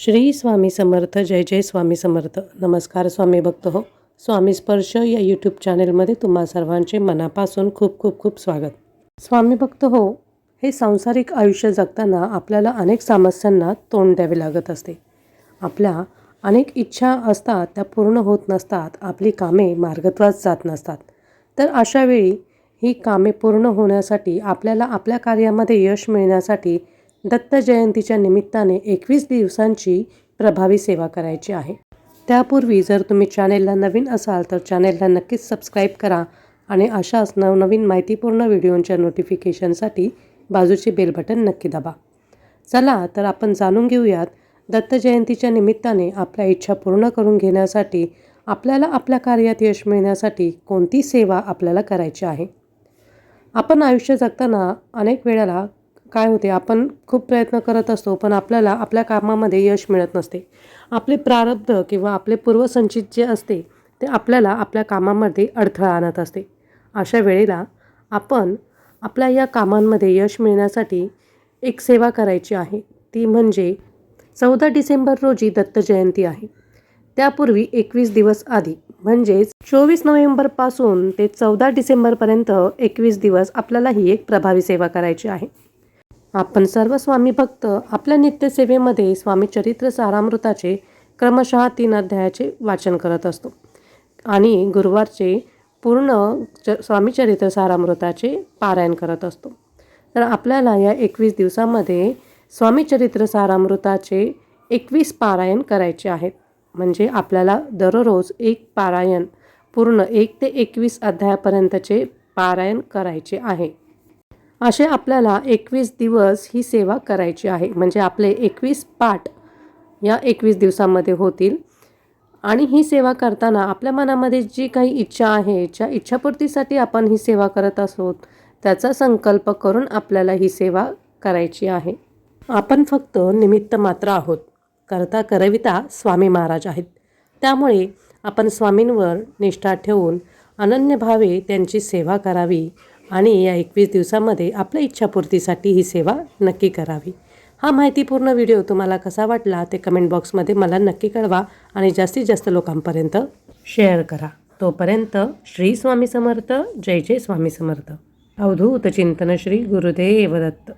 श्री स्वामी समर्थ जय जय स्वामी समर्थ. नमस्कार स्वामी भक्त हो. स्वामी स्पर्श या यूट्यूब चॅनेलमध्ये तुम्हा सर्वांचे मनापासून खूप खूप खूप स्वागत. स्वामी भक्त हो हे सांसारिक आयुष्य जगताना आपल्याला अनेक समस्यांना तोंड द्यावे लागत असते. आपल्या अनेक इच्छा असतात त्या पूर्ण होत नसतात आपली कामे मार्गत्वास जात नसतात. तर अशावेळी ही कामे पूर्ण होण्यासाठी आपल्याला आपल्या कार्यामध्ये यश मिळण्यासाठी दत्त जयंतीच्या निमित्ताने एकवीस दिवसांची प्रभावी सेवा करायची आहे. त्यापूर्वी जर तुम्ही चॅनेलला नवीन असाल तर चॅनेलला नक्कीच सबस्क्राईब करा आणि अशाच नवनवीन माहितीपूर्ण व्हिडिओंच्या नोटिफिकेशनसाठी बाजूचे बेल बटन नक्की दाबा. चला तर आपण जाणून घेऊयात दत्त जयंतीच्या निमित्ताने आपल्या इच्छा पूर्ण करून घेण्यासाठी आपल्याला आपल्या कार्यात यश मिळण्यासाठी कोणती सेवा आपल्याला करायची आहे? आपण आयुष्य जगताना अनेक वेळेला काय होते आपण खूप प्रयत्न करत असतो पण आपल्याला आपल्या कामामध्ये यश मिळत नसते. आपले प्रारब्ध किंवा आपले पूर्वसंचित जे असते ते आपल्याला आपल्या कामामध्ये अडथळा आणत असते. अशा वेळेला आपण आपल्या या कामांमध्ये यश मिळण्यासाठी एक सेवा करायची आहे. ती म्हणजे चौदा डिसेंबर रोजी दत्त जयंती आहे. त्यापूर्वी एकवीस दिवस आधी म्हणजेच चोवीस नोव्हेंबरपासून ते चौदा डिसेंबरपर्यंत एकवीस दिवस आपल्याला ही एक प्रभावी सेवा करायची आहे. आपण सर्व स्वामी भक्त आपल्या नित्यसेवेमध्ये स्वामी चरित्र सारामृताचे क्रमशः तीन अध्यायाचे वाचन करत असतो. आणि गुरुवारचे पूर्ण च स्वामी चरित्र सारामृताचे पारायण करत असतो. तर आपल्याला या एकवीस दिवसामध्ये स्वामी चरित्र सारामृताचे एकवीस पारायण करायचे आहेत. म्हणजे आपल्याला दररोज एक पारायण पूर्ण एक ते एकवीस अध्यायापर्यंतचे पारायण करायचे आहे. असे आपल्याला एकवीस दिवस ही सेवा करायची आहे. म्हणजे आपले एकवीस पाठ या एकवीस दिवसामध्ये होतील. आणि ही सेवा करताना आपल्या मनामध्ये जी काही इच्छा आहे ज्या इच्छापूर्तीसाठी आपण ही सेवा करत असोत त्याचा संकल्प करून आपल्याला ही सेवा करायची आहे. आपण फक्त निमित्त मात्र आहोत. करता करविता स्वामी महाराज आहेत. त्यामुळे आपण स्वामींवर निष्ठा ठेवून अनन्यभावे त्यांची सेवा करावी आणि या एकवीस दिवसामध्ये आपल्या इच्छापूर्तीसाठी ही सेवा नक्की करावी. हा माहितीपूर्ण व्हिडिओ तुम्हाला कसा वाटला ते कमेंट बॉक्समध्ये मला नक्की कळवा आणि जास्तीत जास्त लोकांपर्यंत शेअर करा. तोपर्यंत श्री स्वामी समर्थ जय जय स्वामी समर्थ. अवधूत चिंतन श्री गुरुदेव दत्त.